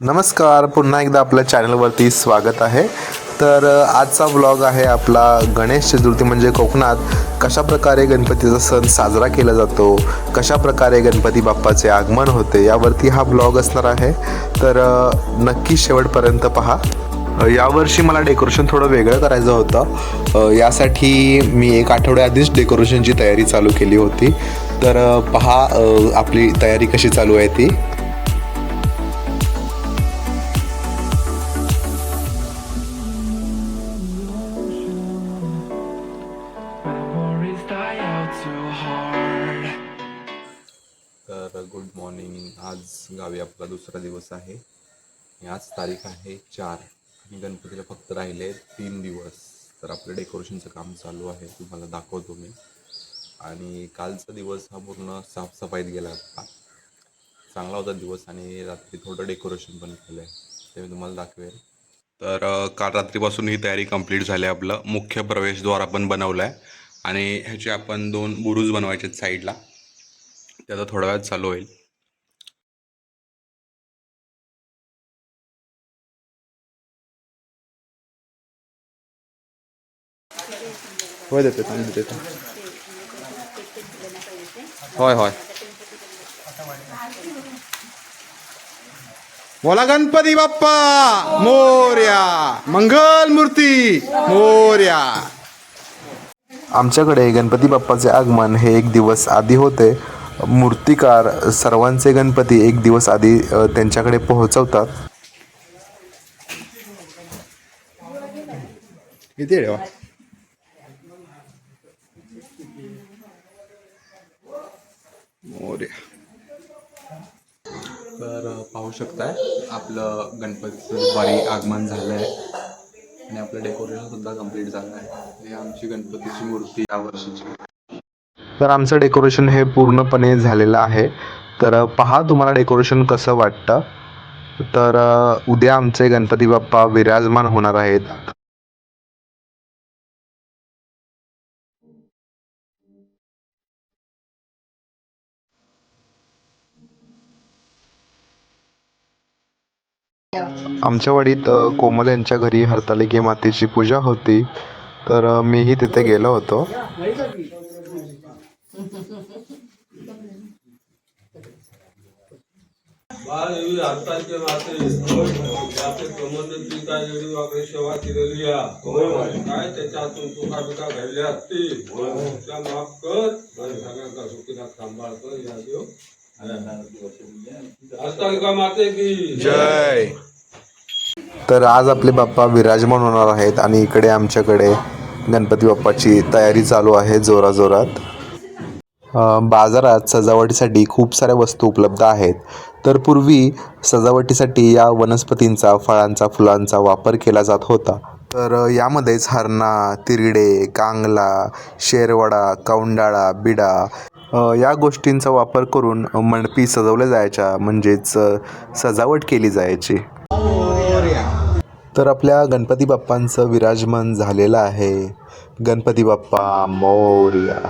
नमस्कार पुन्हा एकदा आपल्या चॅनलवरती स्वागत आहे. तर आजचा ब्लॉग आहे आपला गणेश चतुर्थी म्हणजे कोकणात. कशा प्रकारे गणपतीचा सण साजरा केला जातो कशा प्रकारे गणपती बाप्पाचे आगमन होते यावरती हा ब्लॉग असणार आहे. तर नक्की शेवटपर्यंत पहा. यावर्षी मला डेकोरेशन थोडं वेगळं करायचं होतं. यासाठी मी एक आठवड्याआधीच डेकोरेशनची तयारी चालू केली होती. तर पहा आपली तयारी कशी चालू आहे ती. गावी आपला दुसरा दिवस आहे. आज तारीख आहे चार. आणि गणपतीला फक्त राहिले तीन दिवस. तर आपलं डेकोरेशनचं काम चालू आहे. तुम्हाला दाखवतो मी. आणि कालचा दिवस हा पूर्ण साफसफाईत गेला होता. चांगला होता दिवस आणि रात्री थोडं डेकोरेशन पण केलं आहे. ते मी तुम्हाला दाखवेल. तर काल रात्रीपासून ही तयारी कंप्लीट झाली आहे आपलं. मुख्य प्रवेशद्वार आपण बनवलं आहे आणि ह्याचे आपण दोन बुरुज बनवायचे आहेत साईडला. ते आता थोड्या वेळात चालू होईल. होय देते देते. होय होय. बोला गणपती बाप्पा मोर्या. मंगल मूर्ती मोर्या. आमच्याकडे गणपती बाप्पाचे आगमन हे एक दिवस आधी होते. मूर्तिकार सर्वांचे गणपती एक दिवस आधी त्यांच्याकडे पोहोचवतात. किती रे वा? मोर्या तर पाहू शकताय आपलं गणपतीचं दुपारी आगमन झालं आहे आणि आपलं डेकोरेशन सुद्धा कंप्लीट झालं आहे ही आमची गणपतीची मूर्ती या वर्षीची. तर आमचं डेकोरेशन हे पूर्णपणे झालेलं आहे. तर पहा तुम्हाला डेकोरेशन कसं वाटतं. तर उद्या आमचे गणपती बाप्पा विराजमान होणार आहेत. आमच्या वाडीत कोमल यांच्या घरी हरतालिके मातेची पूजा होती. तर मीही तिथे गेलो होतो. माते सेवा केलेली चुका बिका घडल्या असतील त्या माफ कर सगळ्यांचा या देव माते की जय. तर आज आपले बाप्पा विराजमान होणार आहेत आणि इकडे आमच्याकडे गणपती बाप्पाची तयारी चालू आहे जोराजोरात. बाजारात सजावटीसाठी खूप साऱ्या वस्तू उपलब्ध आहेत. तर पूर्वी सजावटीसाठी या वनस्पतींचा फळांचा फुलांचा वापर केला जात होता. तर यामध्येच हरणा तिरडे कांगला शेरवडा कौंडाळा बिडा या गोष्टींचा वापर करून मंडपी सजवल्या जायच्या म्हणजेच सजावट केली जायची. तर आपल्या गणपती बाप्पांचं विराजमान झालेलं आहे. गणपती बाप्पा मोर्या.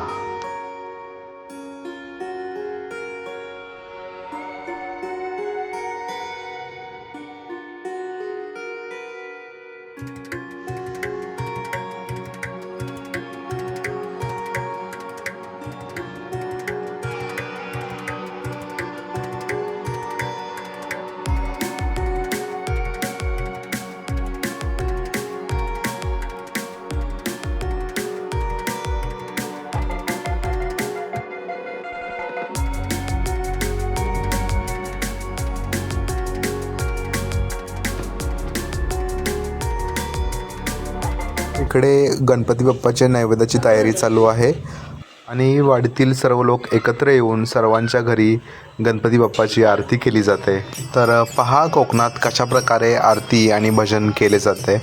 इकडे गणपती बाप्पाच्या नैवेद्याची तयारी चालू आहे. आणि वाडीतील सर्व लोक एकत्र येऊन सर्वांच्या घरी गणपती बाप्पाची आरती केली जाते. तर पहा कोकणात कशा प्रकारे आरती आणि भजन केले जाते.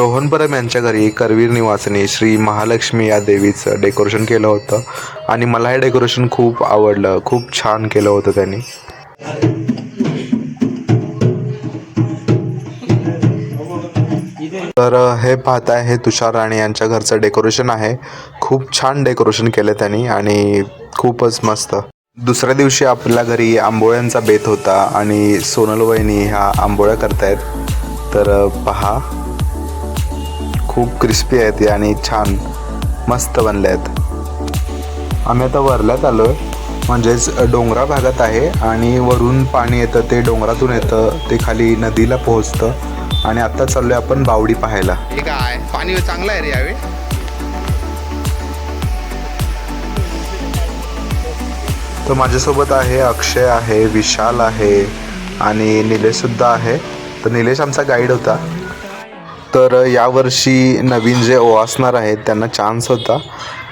रोहन परम यांच्या घरी करवीर निवासनी श्री महालक्ष्मी या देवीचं डेकोरेशन केलं होतं. आणि मला हे डेकोरेशन खूप आवडलं. खूप छान केलं होतं त्यांनी. तर हे पाहताय हे तुषार राणे यांच्या घरचं डेकोरेशन आहे. खूप छान डेकोरेशन केलं त्यांनी आणि खूपच मस्त. दुसऱ्या दिवशी आपल्या घरी आंबोळ्यांचा बेत होता आणि सोनल वहिनी ह्या आंबोळ्या करतायत. तर पहा. खूप क्रिस्पी आहेत आणि छान मस्त बनल्या आहेत. आम्ही आता वरल्यात आलो आहे म्हणजेच डोंगरा भागात आहे आणि वरून पाणी येतं ते डोंगरातून येतं ते खाली नदीला पोहोचतं आणि आता चाललोय आपण बावडी पाहायला. हे काय? पाणी चांगलं आहे रे यावेळी? तर माझ्यासोबत आहे अक्षय आहे विशाल आहे आणि निलेशसुद्धा आहे. तर निलेश आमचा गाईड होता. तर यावर्षी नवीन जे ओवासणार आहेत त्यांना चान्स होता.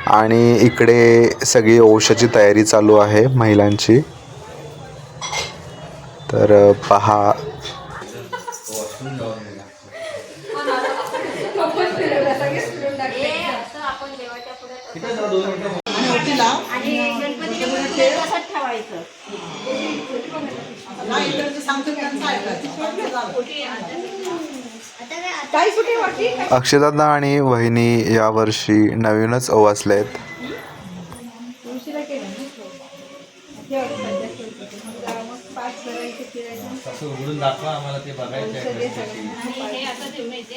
आणि इकडे सगळी ओशाची तयारी चालू आहे महिलांची. तर पहा. अक्षयदादा आणि वहिनी यावर्षी नवीनच ओवासले आहेत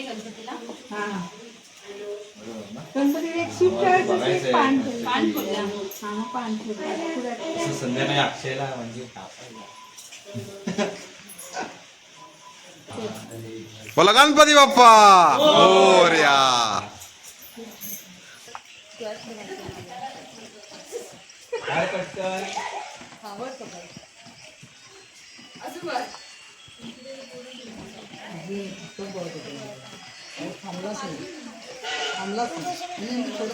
गणपतीला. एक बोला गणपती बाप्पा. मोरया काय थांबला केला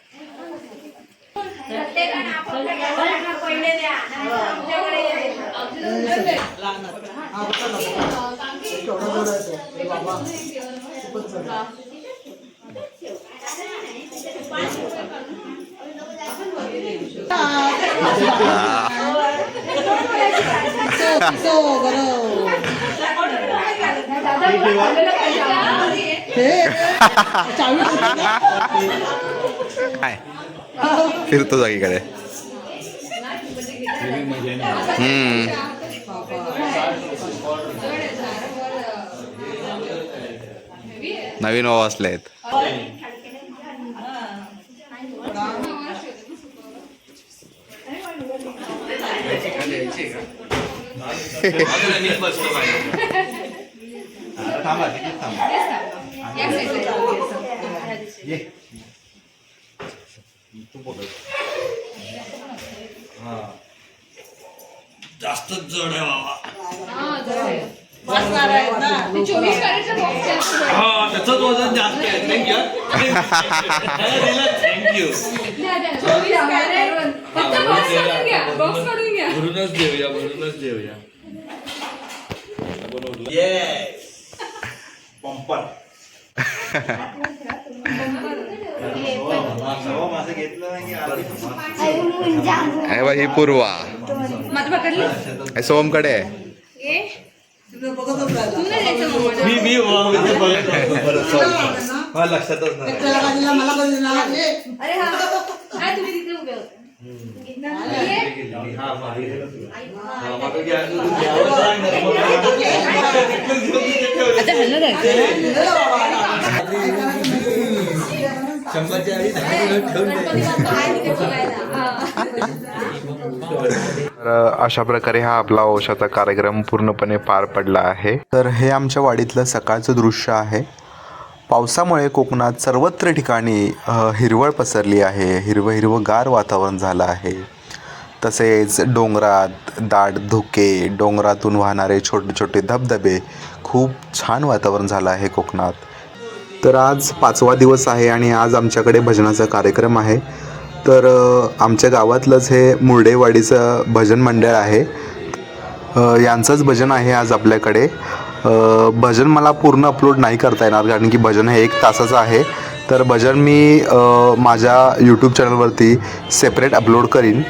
काय फिरतो जागीकडे हम्म नवीन ओवासले आहेत थांबा तिथेच थांबा ये तू पकड हा जास्तच जड आहे. बाबा हा त्याचंच वजन जास्त आहे. थँक्यू थँक्यू भरूनच देऊया. भरूनच देऊया येस पंपर माझं घेतलं नाही अरे बा ही पूर्वा. हे सोमकडे आहे. मी मी वावरीचं बघत. मला लक्षातच नाही. हा. हा. हा. शंभरच्या आधी ठेवून. तर अशा प्रकारे हा आपला औषधाचा कार्यक्रम पूर्णपणे पार पडला आहे. तर हे आमच्या वाडीतलं सकाळचं दृश्य आहे. पावसामुळे कोकणात सर्वत्र ठिकाणी हिरवळ पसरली आहे. हिरवं हिरवं गार वातावरण झालं आहे. तसेच डोंगरात दाट धुके डोंगरातून वाहणारे छोटे छोटे धबधबे खूप छान वातावरण झालं आहे कोकणात. तर आज पाचवा दिवस आहे आणि आज आमच्याकडे भजनाचा कार्यक्रम आहे. तर आमच्या गावातलंच हे मुर्डेवाडीचं भजन मंडळ आहे. यांचंच भजन आहे आज आपल्याकडे. भजन मला पूर्ण अपलोड नाही करता येणार कारण की भजन हे एक तासाचं आहे. तर भजन मी माझ्या यूट्यूब चॅनलवरती सेपरेट अपलोड करीन.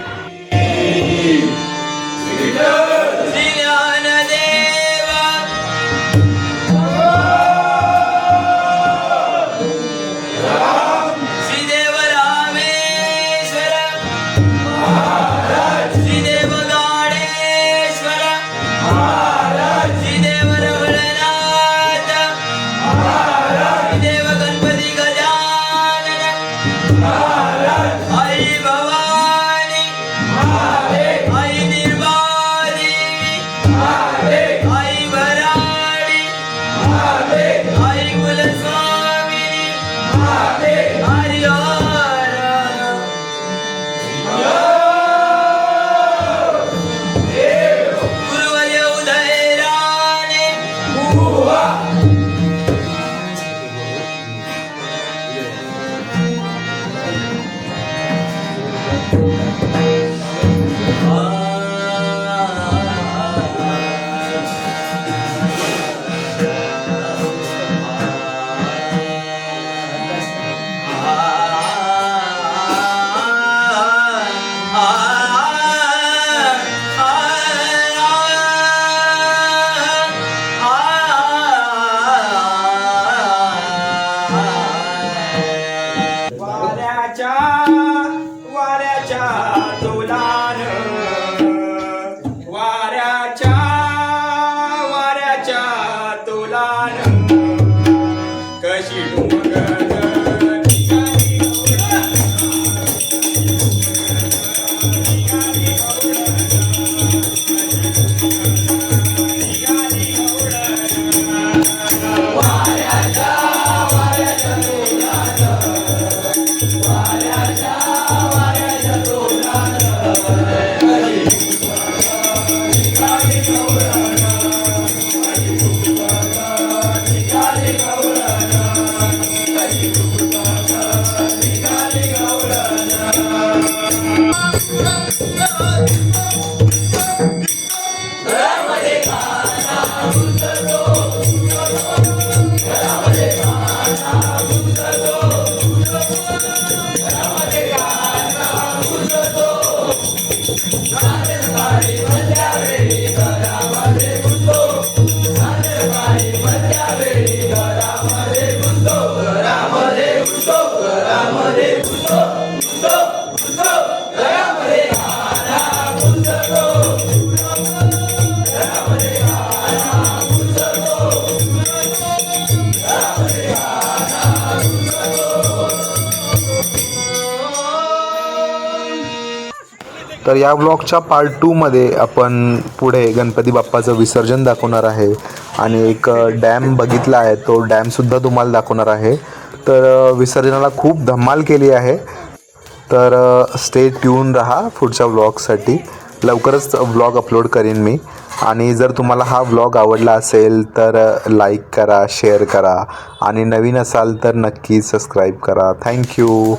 Bye. तर या ब्लॉगच्या पार्ट टूमध्ये आपण पुढे गणपती बाप्पाचं विसर्जन दाखवणार आहे. आणि एक डॅम बघितला आहे. तो डॅमसुद्धा तुम्हाला दाखवणार आहे. तर विसर्जनाला खूप धमाल केली आहे. तर स्टे ट्यून रहा पुढच्या व्लॉगसाठी लवकरच व्लॉग अपलोड करीन मी. आणि जर तुम्हाला हा व्लॉग आवडला असेल तर लाईक करा शेअर करा. आणि नवीन असाल तर नक्की सबस्क्राईब करा. थँक्यू